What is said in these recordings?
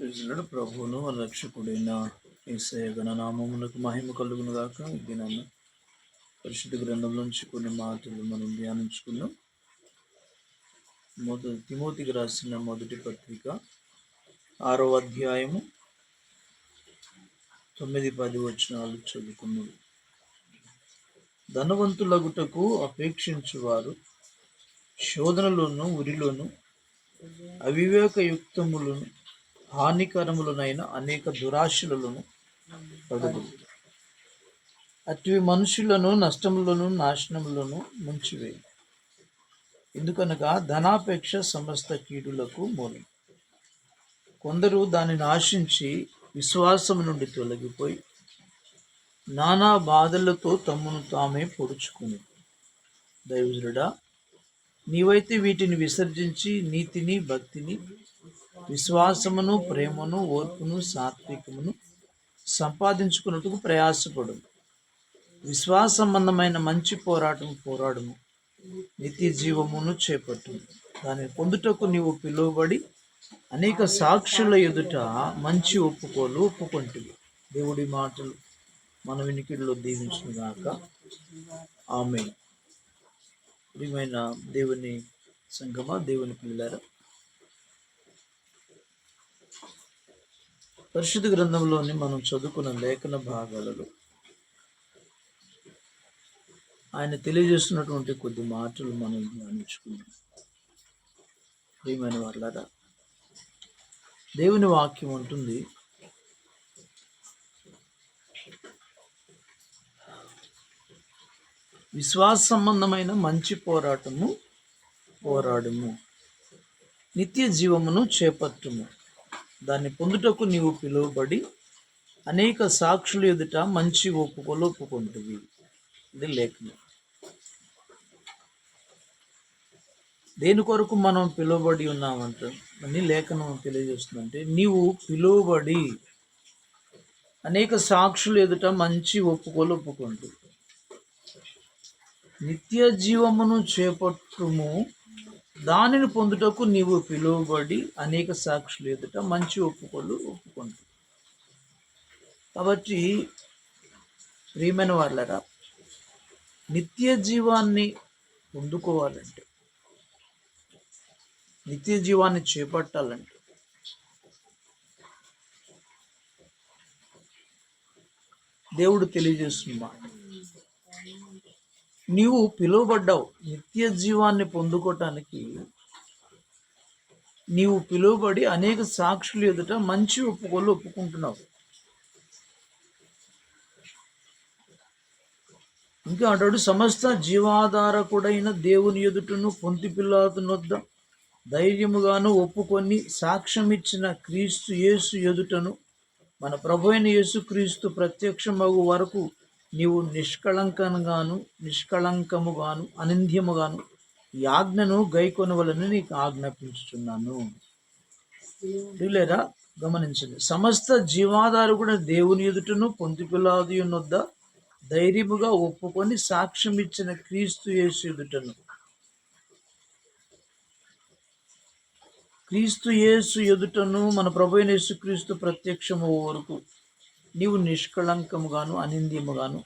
ప్రిజనుడు ప్రభువును రక్షకుడైన ఏసయ గణనామమునకు మహిమ కలుగును గాక దినాన పరిశుద్ధ గ్రంథంలోంచి కొన్ని మాటలు మనం ధ్యానించుకున్నాం మొదటి తిమోతికి రాసిన మొదటి పత్రిక ఆరో అధ్యాయము తొమ్మిది పది వచనాలు చదువుకున్నాడు ధనవంతులగుటకు అపేక్షించువారు శోధనలోను ఉరిలోను అవివేకయుక్తములను హానికరములనైన అనేక దురాశలను పడదు అట్టి మనుషులను నష్టములను నాశనములను ముంచివే ఎందుకనగా ధనాపేక్ష సమస్త కీడులకు మూలం. కొందరు దానిని ఆశించి విశ్వాసం నుండి తొలగిపోయి నానా బాధలతో తమను తామే పొడుచుకుని. దైవజుడా నీవైతే వీటిని విసర్జించి నీతిని భక్తిని విశ్వాసమును ప్రేమను ఓర్పును సాత్వికమును సంపాదించుకున్నట్టుకు ప్రయాసపడు విశ్వాసంబంధమైన మంచి పోరాటం పోరాడము. నిత్య జీవమును చేపట్టు దాన్ని పొందుటకు నీవు పిలువబడి అనేక సాక్షుల ఎదుట మంచి ఒప్పుకోలు ఒప్పుకుంటుంది దేవుడి మాటలు మన వినికిడిలో దీవించినగాక. ఆమె ప్రియమైన దేవుని సంగమ దేవుని పిల్లలారా పరిశుద్ధ గ్రంథంలోని మనం చదువుకున్న లేఖన భాగాలలో ఆయన తెలియజేస్తున్నటువంటి కొద్ది మాటలు మనం ధ్యానించుకున్నాం ప్రియమైన వాళ్ళరా దేవుని వాక్యం ఉంటుంది విశ్వాస సంబంధమైన మంచి పోరాటము పోరాడము నిత్య జీవమును చేపట్టుము. దాన్ని పొందుటకు నీవు పిలువబడి అనేక సాక్షులు ఎదుట మంచి ఒప్పుకోలు ఒప్పుకుంటుంది ఇది లేఖనం. దేని కొరకు మనం పిలువబడి ఉన్నామంటే అని లేఖనం తెలియజేస్తుందంటే నీవు పిలువబడి అనేక సాక్షులు ఎదుట మంచి ఒప్పుకోలు ఒప్పుకుంటుంది నిత్య జీవమును చేపట్టుము దానిని పొందుటకు నీవు పిలువబడి అనేక సాక్షులు ఎదుట మంచి ఒప్పుకోలు ఒప్పుకుంటు కాబట్టి ప్రియమైన వాళ్ళరా నిత్య జీవాన్ని పొందుకోవాలంటే నిత్య జీవాన్ని చేపట్టాలంటే దేవుడు తెలియజేస్తున్న మాట. నీవు పిలువబడ్డావు నిత్య జీవాన్ని పొందుకోవటానికి నీవు పిలువబడి అనేక సాక్షులు ఎదుట మంచి ఒప్పుకోలు ఒప్పుకుంటున్నావు. ఇంకా అంటాడు సమస్త జీవాధారకుడైన దేవుని ఎదుటను పొంతి పిల్లాతునొద్ద ధైర్యముగాను ఒప్పుకొని సాక్ష్యం ఇచ్చిన క్రీస్తు యేసు ఎదుటను మన ప్రభు అయిన యేసు క్రీస్తు ప్రత్యక్షమగు వరకు నీవు నిష్కళంకంగాను నిష్కళంకముగాను అనింద్యముగాను ఈ ఆజ్ఞను గైకొనవలని నీకు ఆజ్ఞాపించుచున్నాను. లేదా గమనించండి. సమస్త జీవాధారు కూడా దేవుని ఎదుటను పొంతిపిలాది వద్ద ధైర్యముగా ఒప్పుకొని సాక్ష్యం ఇచ్చిన క్రీస్తు యేసు ఎదుటను. క్రీస్తు యేసు ఎదుటను మన ప్రభు యేసు క్రీస్తు ప్రత్యక్షము వరకు నీవు నిష్కళంకముగాను అనింద్యముగాను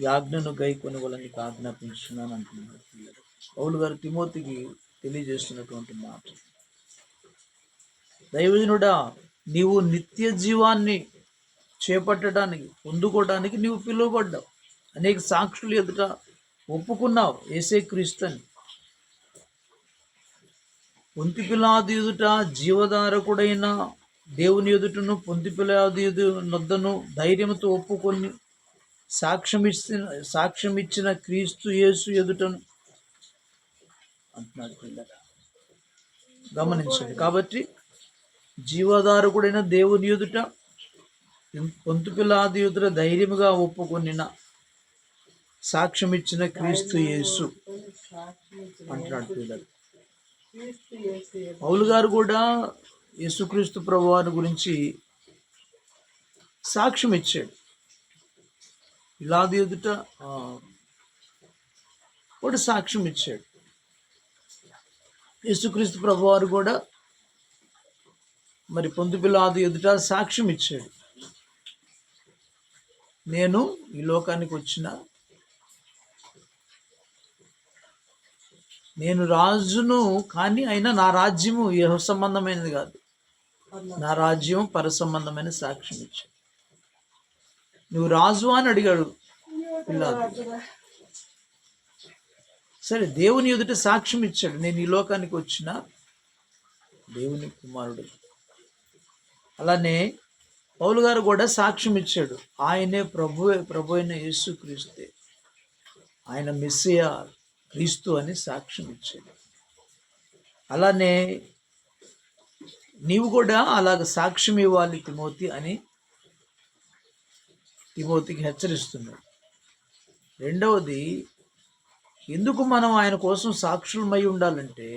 యాజ్ఞను గై కొనుగోలని ఆజ్ఞాపించున్నాను అంటున్నారు పిల్లలు. పౌలు గారు తిమోతికి తెలియజేస్తున్నటువంటి మాట. దైవజనుడా నీవు నిత్య జీవాన్ని చేపట్టడానికి పొందుకోవడానికి నీవు పిలువబడ్డావు. అనేక సాక్షులు ఎదుట ఒప్పుకున్నావు ఏసే క్రీస్తుని. పొంతి పిల్లాది ఎదుట జీవధారకుడైన దేవుని ఎదుటను పొందిపిలాది నొద్దను ధైర్యంతో ఒప్పుకొని సాక్ష్యం ఇచ్చిన సాక్ష్యం ఇచ్చిన క్రీస్తు యేసు ఎదుటను అంటున్నాడు పిల్లల. గమనించండి. కాబట్టి జీవాధారకుడైన దేవుని ఎదుట పొంతుపిల్లాది ఎదుట ధైర్యముగా ఒప్పుకొనిన సాక్ష్యం ఇచ్చిన క్రీస్తు యేసు అంటున్నాడు పిల్లలు. పౌలు గారు కూడా యేసుక్రీస్తు ప్రభువారి గురించి సాక్ష్యం ఇచ్చాడు. ఇలాది ఎదుట కూడా సాక్ష్యం ఇచ్చాడు. యేసుక్రీస్తు ప్రభువారు కూడా మరి పొందు ఎదుట సాక్ష్యం ఇచ్చాడు. నేను ఈ లోకానికి వచ్చిన నేను రాజును కానీ అయినా నా రాజ్యము ఏ సంబంధమైనది కాదు. నా రాజ్యం పర సంబంధమైన సాక్ష్యం ఇచ్చాడు నువ్వు రాజు అని అడిగాడు పిల్లాడు. సరే దేవుని ఎదుట సాక్ష్యం ఇచ్చాడు. నేను ఈ లోకానికి వచ్చిన దేవుని కుమారుడు. అలానే పౌలు గారు కూడా సాక్ష్యం ఇచ్చాడు. ఆయనే ప్రభు ప్రభు అయిన యేసు క్రీస్తే. ఆయన మెస్సియా క్రీస్తు అని సాక్ష్యం ఇచ్చాడు. అలానే నీవు కూడా అలాగ సాక్ష్యం ఇవ్వాలి తిమోతి అని తిమోతికి హెచ్చరిస్తున్నాడు. రెండవది ఎందుకు మనం ఆయన కోసం సాక్షులమై ఉండాలంటే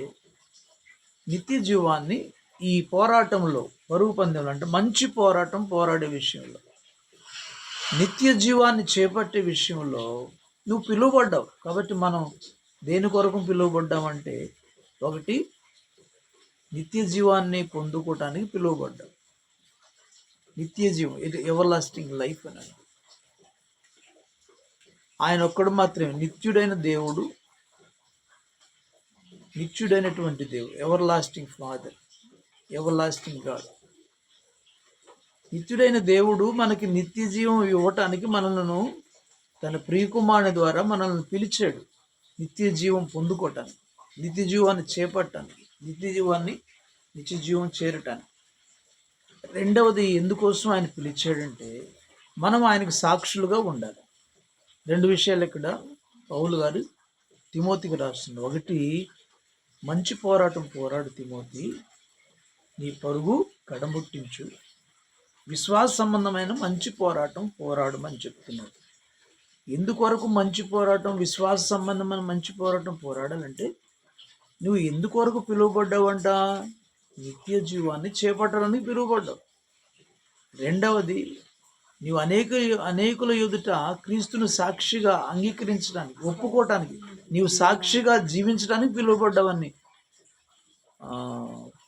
నిత్య జీవాన్ని ఈ పోరాటంలో పరుగు పందెంలో అంటే మంచి పోరాటం పోరాడే విషయంలో నిత్య జీవాన్ని చేపట్టే విషయంలో నువ్వు పిలువబడ్డావు. కాబట్టి మనం దేని కొరకు పిలువబడ్డామంటే ఒకటి నిత్య జీవాన్ని పొందుకోవటానికి పిలువబడ్డాడు. నిత్య జీవం ఇది ఎవర్ లాస్టింగ్ లైఫ్ అని ఆయన ఒక్కడు మాత్రమే నిత్యుడైన దేవుడు నిత్యుడైనటువంటి దేవుడు everlasting father everlasting God నిత్యుడైన దేవుడు మనకి నిత్య జీవం ఇవ్వటానికి మనలను తన ప్రియకుమారుని ద్వారా మనల్ని పిలిచాడు. నిత్య జీవం పొందుకోవటానికి నిత్య జీవాన్ని చేపట్టడానికి నిత్య జీవాన్ని నిత్య జీవం చేరటానికి రెండవది ఎందుకోసం ఆయన పిలిచాడంటే మనం ఆయనకు సాక్షులుగా ఉండాలి. రెండు విషయాలు ఇక్కడ పౌలు గారు తిమోతికి రాస్తున్నారు. ఒకటి మంచి పోరాటం పోరాడు తిమోతి. నీ పరుగు కడముట్టించు. విశ్వాస సంబంధమైన మంచి పోరాటం పోరాడమని చెప్తున్నాడు. ఎందుకొరకు మంచి పోరాటం విశ్వాస సంబంధమైన మంచి పోరాటం పోరాడాలంటే నువ్వు ఎందుకొరకు పిలువబడ్డావంట? నిత్య జీవాన్ని చేపట్టాలని పిలువబడ్డావు. రెండవది నీవు అనేక అనేకుల ఎదుట క్రీస్తును సాక్షిగా అంగీకరించడానికి ఒప్పుకోవటానికి నీవు సాక్షిగా జీవించడానికి పిలువబడ్డావని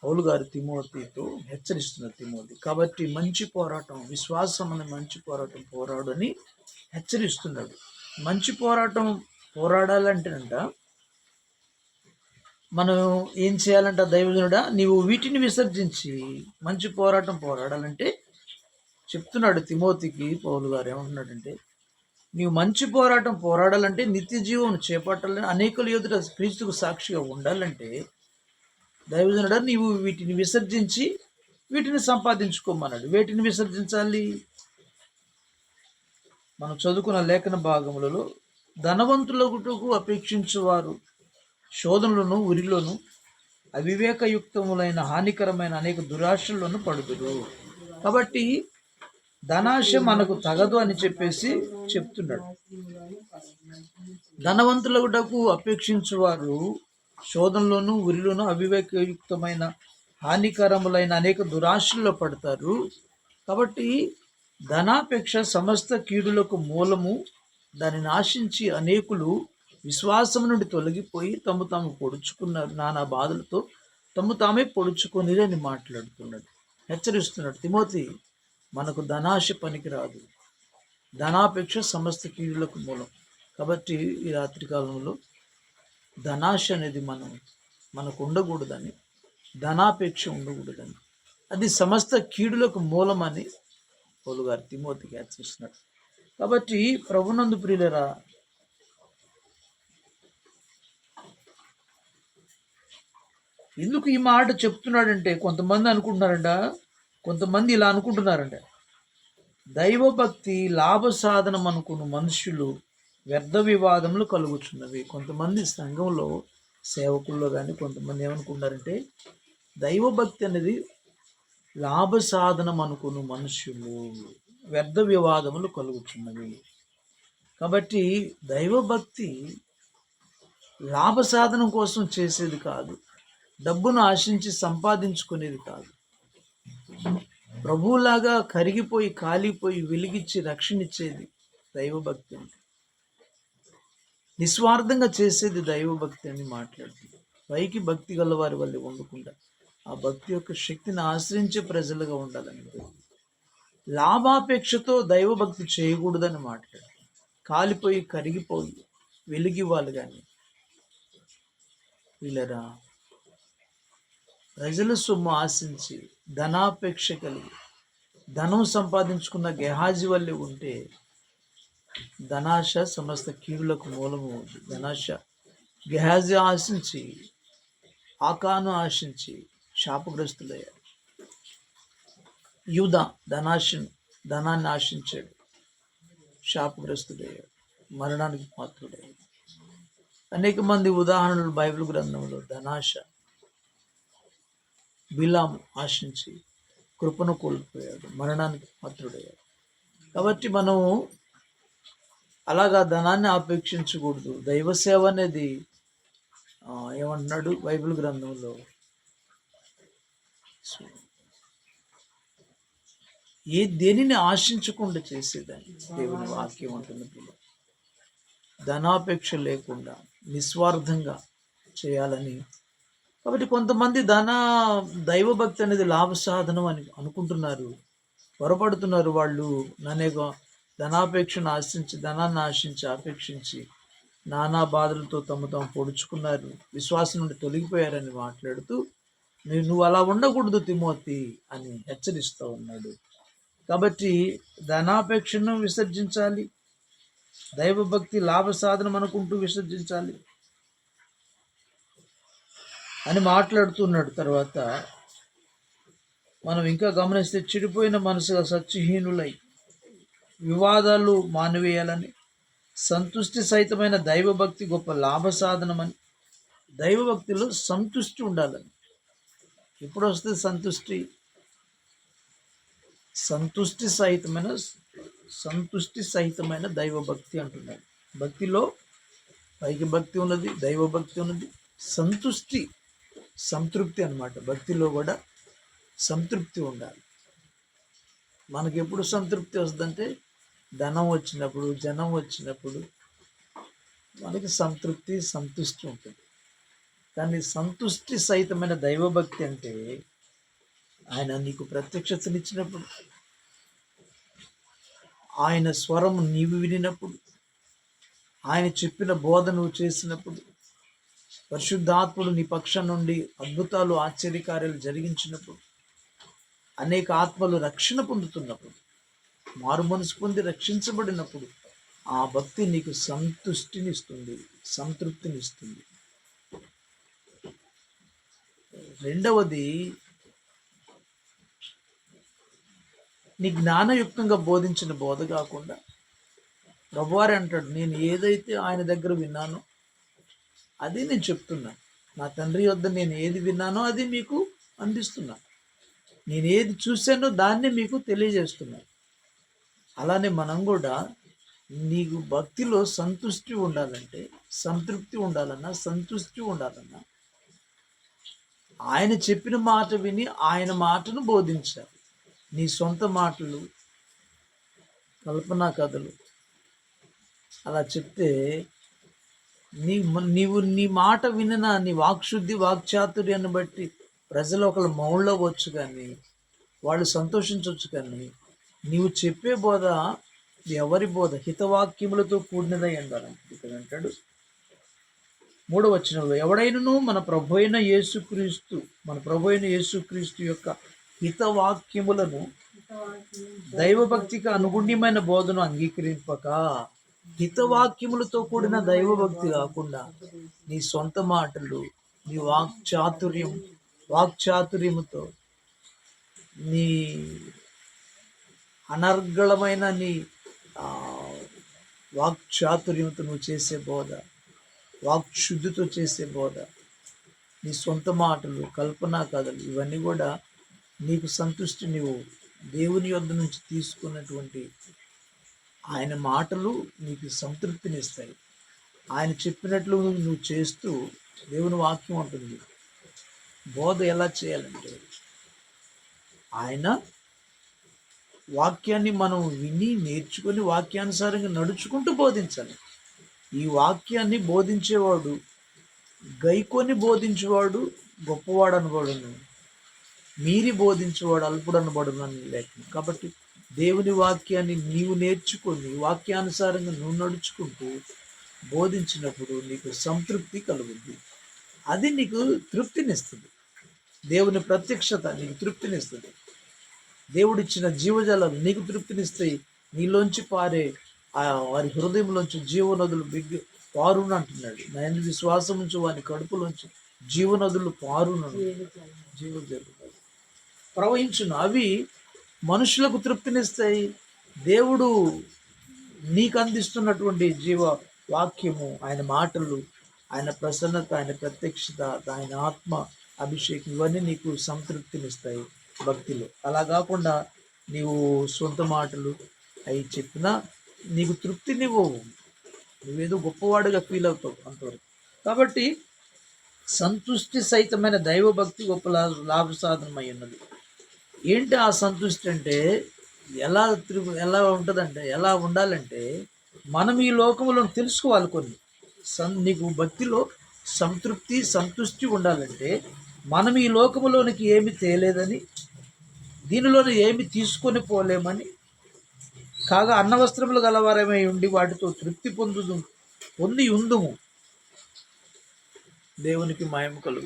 పౌలు గారు తిమోతితో హెచ్చరిస్తున్నారు తిమోతి. కాబట్టి మంచి పోరాటం విశ్వాసం అనే మంచి పోరాటం పోరాడని హెచ్చరిస్తున్నాడు. మంచి పోరాటం పోరాడాలంటేనంట మనం ఏం చేయాలంట దైవజనుడా నీవు వీటిని విసర్జించి మంచి పోరాటం పోరాడాలంటే చెప్తున్నాడు తిమోతికి పౌలు గారు ఏమంటున్నాడంటే నీవు మంచి పోరాటం పోరాడాలంటే నిత్య జీవం చేపట్టాలని అనేకుల ఎదుట క్రీస్తుకు సాక్షిగా ఉండాలంటే దైవజనుడా నీవు వీటిని విసర్జించి వీటిని సంపాదించుకోమన్నాడు. వీటిని విసర్జించాలి? మనం చదువుకున్న లేఖన భాగములలో ధనవంతులకు అపేక్షించువారు శోధనలను ఉరిలోను అవివేకయుక్తములైన హానికరమైన అనేక దురాశలను పడుతురు కాబట్టి ధనాశ మనకు తగదు అని చెప్పేసి చెప్తున్నాడు. ధనవంతులకు అపేక్షించేవారు శోధనలోను ఉరిలోను అవివేకయుక్తమైన హానికరములైన అనేక దురాశల్లో పడతారు. కాబట్టి ధనాపేక్ష సమస్త కీడులకు మూలము దానిని ఆశించి అనేకులు విశ్వాసం నుండి తొలగిపోయి తమ తాము పొడుచుకున్నారు నానా బాధలతో తమ తామే పొడుచుకొని అని మాట్లాడుతున్నాడు. హెచ్చరిస్తున్నాడు. తిమోతి మనకు ధనాశ పనికిరాదు. ధనాపేక్ష సమస్త కీడులకు మూలం. కాబట్టి ఈ రాత్రి కాలంలో ధనాశ అనేది మనం మనకు ఉండకూడదని ధనాపేక్ష ఉండకూడదని. అది సమస్త కీడులకు మూలమని పౌలు గారు తిమోతికి హెచ్చరిస్తున్నాడు. కాబట్టి ప్రభునందు ప్రియులరా ఎందుకు ఈ మాట చెప్తున్నాడంటే కొంతమంది అనుకుంటున్నారంట కొంతమంది ఇలా అనుకుంటున్నారంట. దైవభక్తి లాభ సాధనం అనుకున్న మనుషులు వ్యర్థ వివాదములు కలుగుచున్నవి కొంతమంది సంఘంలో సేవకుల్లో కానీ కొంతమంది ఏమనుకుంటారంటే దైవభక్తి అనేది లాభ సాధనం అనుకున్న మనుషులు వ్యర్థ వివాదములు కలుగుచున్నవి కాబట్టి దైవభక్తి లాభ సాధనం కోసం చేసేది కాదు. డబ్బును ఆశించి సంపాదించుకునేది కాదు. ప్రభువులాగా కరిగిపోయి కాలిపోయి వెలిగిచ్చి రక్షణిచ్చేది దైవభక్తి అంటే. నిస్వార్థంగా చేసేది దైవభక్తి అని మాట్లాడుతుంది. పైకి భక్తి గల వారి వల్ల ఉండకుండా ఆ భక్తి యొక్క శక్తిని ఆశ్రయించే ప్రజలుగా ఉండాలని లాభాపేక్షతో దైవభక్తి చేయకూడదని మాట్లాడు కాలిపోయి కరిగిపోయి వెలిగివ్వాలి కానీ వీళ్ళరా? ప్రజల సొమ్ము ఆశించి ధనాపేక్ష కలిగి ధనం సంపాదించుకున్న గెహాజీ వల్లే ఉంటే ధనాశ సమస్త కీడులకు మూలము ధనాశ గెహాజీ ఆశించి ఆకాను ఆశించి శాపగ్రస్తులయ్యారు. యూద ధనాశను ధనాన్ని ఆశించాడు. శాపగ్రస్తుడయ్యాడు. మరణానికి పాత్రుడయ్యాడు. అనేక మంది ఉదాహరణలు బైబిల్ గ్రంథంలో ధనాశ బిలాము ఆశించి కృపను కోల్పోయాడు మరణానికి పాత్రుడయ్యాడు. కాబట్టి మనం అలాగా ధనాన్ని ఆపేక్షించకూడదు. దైవ సేవ అనేది ఏమంటున్నాడు బైబిల్ గ్రంథంలో? ఏ దేనిని ఆశించకుండా చేసేదాన్ని? దేవుని వాక్యం అంటున్న ధనాపేక్ష లేకుండా నిస్వార్థంగా చేయాలని కాబట్టి కొంతమంది ధన దైవభక్తి అనేది లాభ సాధనం అని అనుకుంటున్నారు. పొరపడుతున్నారు వాళ్ళు. నన్నేక ధనాపేక్షను ఆశించి ధనాన్ని ఆశించి ఆపేక్షించి నానా బాధలతో తమ తాము పొడుచుకున్నారు. విశ్వాసం నుండి తొలగిపోయారని మాట్లాడుతూ నేను నువ్వు అలా ఉండకూడదు తిమోతి అని హెచ్చరిస్తూ ఉన్నాడు. కాబట్టి ధనాపేక్షను విసర్జించాలి. దైవభక్తి లాభ సాధనం అనుకుంటూ విసర్జించాలి. అని మాట్లాడుతున్నాడు తర్వాత మనం ఇంకా గమనిస్తే చెడిపోయిన మనసుగా సత్యహీనులై వివాదాలు మానివేయాలని సంతుష్టి సహితమైన దైవభక్తి గొప్ప లాభ సాధనమని దైవభక్తిలో సంతుష్టి ఉండాలని. ఎప్పుడు వస్తుంది సంతుష్టి? సంతుష్టి సహితమైన సంతుష్టి సహితమైన దైవభక్తి అంటున్నాడు. భక్తిలో పైకి భక్తి ఉన్నది దైవభక్తి ఉన్నది సంతుష్టి సంతృప్తి అనమాట భక్తిలో కూడా సంతృప్తి ఉండాలి. మనకి ఎప్పుడు సంతృప్తి వస్తుందంటే ధనం వచ్చినప్పుడు జనం వచ్చినప్పుడు మనకి సంతృప్తి సంతుష్టి ఉంటుంది. కానీ సంతుష్టి సహితమైన దైవభక్తి అంటే ఆయన నీకు ప్రత్యక్షతనిచ్చినప్పుడు ఆయన స్వరం నీవు వినినప్పుడు ఆయన చెప్పిన బోధ నువ్వు చేసినప్పుడు పరిశుద్ధాత్ముడు నీ పక్షం నుండి అద్భుతాలు ఆశ్చర్యకార్యాలు జరిగించినప్పుడు అనేక ఆత్మలు రక్షణ పొందుతున్నప్పుడు మారు మనసు పొంది రక్షించబడినప్పుడు ఆ భక్తి నీకు సంతుష్టినిస్తుంది సంతృప్తినిస్తుంది. రెండవది నీ జ్ఞానయుక్తంగా బోధించిన బోధ కాకుండా ప్రభువారి అంటాడు నేను ఏదైతే ఆయన దగ్గర విన్నానో అది నేను చెప్తున్నా. నా తండ్రి వద్ద నేను ఏది విన్నానో అది మీకు అందిస్తున్నా. నేను ఏది చూశానో దాన్ని మీకు తెలియజేస్తున్నాను అలానే మనం కూడా నీకు భక్తిలో సంతృష్టి ఉండాలంటే సంతృప్తి ఉండాలన్నా సంతృష్టి ఉండాలన్నా ఆయన చెప్పిన మాట విని ఆయన మాటను బోధించాలి. నీ సొంత మాటలు కల్పనా కథలు అలా చెప్తే నీ నీవు నీ మాట వినిన నీ వాక్శుద్ధి వాక్చాతుర్యాన్ని బట్టి ప్రజలు ఒకళ్ళు మౌళ్ళవచ్చు కానీ వాళ్ళు సంతోషించవచ్చు కానీ నీవు చెప్పే బోధ ఎవరి బోధ? హితవాక్యములతో కూడినదై ఉండాలి ఇక్కడ అంటాడు. మూడవ వచనంలో ఎవడైనను మన ప్రభు అయిన యేసుక్రీస్తు మన ప్రభు అయిన యేసుక్రీస్తు యొక్క హితవాక్యములను దైవభక్తికి అనుగుణ్యమైన బోధను అంగీకరింపక హితవాక్యములతో కూడిన దైవభక్తి కాకుండా నీ సొంత మాటలు నీ వాక్చాతుర్యం వాక్చాతుర్యముతో నీ అనర్గళమైన నీ వాక్చాతుర్యంతో నువ్వు చేసే బోధ వాక్శుద్ధితో చేసే బోధ నీ సొంత మాటలు కల్పనా కథలు ఇవన్నీ కూడా నీకు సంతృష్టి నువ్వు దేవుని యొద్ద నుంచి తీసుకున్నటువంటి ఆయన మాటలు నీకు సంతృప్తినిస్తాయి. ఆయన చెప్పినట్లు నువ్వు చేస్తూ దేవుని వాక్యం ఉంటుంది. బోధ ఎలా చేయాలంటే ఆయన వాక్యాన్ని మనం విని నేర్చుకొని వాక్యానుసారంగా నడుచుకుంటూ బోధించాలి. ఈ వాక్యాన్ని బోధించేవాడు గైకొని బోధించేవాడు గొప్పవాడు అనబడును మీరి బోధించేవాడు అల్పుడనబడునని లేఖనం. కాబట్టి దేవుని వాక్యాన్ని నీవు నేర్చుకొని వాక్యానుసారంగా నువ్వు నడుచుకుంటూ బోధించినప్పుడు నీకు సంతృప్తి కలుగుద్ది. అది నీకు తృప్తినిస్తుంది. దేవుని ప్రత్యక్షత నీకు తృప్తినిస్తుంది. దేవుడిచ్చిన జీవజాలాలు నీకు తృప్తినిస్తాయి. నీలోంచి పారే ఆ వారి హృదయంలోంచి జీవనదులు బిగ్ పారును అంటున్నాడు. నా విశ్వాసం నుంచి వారి కడుపులోంచి జీవనదులు పారును జీవజాలు ప్రవహించును. అవి మనుషులకు తృప్తినిస్తాయి. దేవుడు నీకు అందిస్తున్నటువంటి జీవ వాక్యము ఆయన మాటలు ఆయన ప్రసన్నత ఆయన ప్రత్యక్షత ఆయన ఆత్మ అభిషేకం ఇవన్నీ నీకు సంతృప్తినిస్తాయి భక్తిలో. అలా కాకుండా నీవు సొంత మాటలు అవి చెప్పినా నీకు తృప్తినివ్వవు. నువ్వేదో గొప్పవాడుగా ఫీల్ అవుతావు అంతవరకు. కాబట్టి సంతృష్టి సహితమైన దైవభక్తి గొప్ప లాభ లాభ సాధనమై ఉన్నది. ఏంటి ఆ సంతుష్టి అంటే ఎలా తిరుగు ఎలా ఉంటుందంటే ఎలా ఉండాలంటే మనం ఈ లోకంలో తెలుసుకోవాలి కొన్ని. సన్ నీకు భక్తిలో సంతృప్తి సంతుష్టి ఉండాలంటే మనం ఈ లోకములోనికి ఏమి తేలేదని దీనిలోని ఏమి తీసుకొని పోలేమని కాగా అన్నవస్త్రములు గలవారమై ఉండి వాటితో తృప్తి పొందుదు పొంది ఉందుము. దేవునికి మహిమ కలుగు.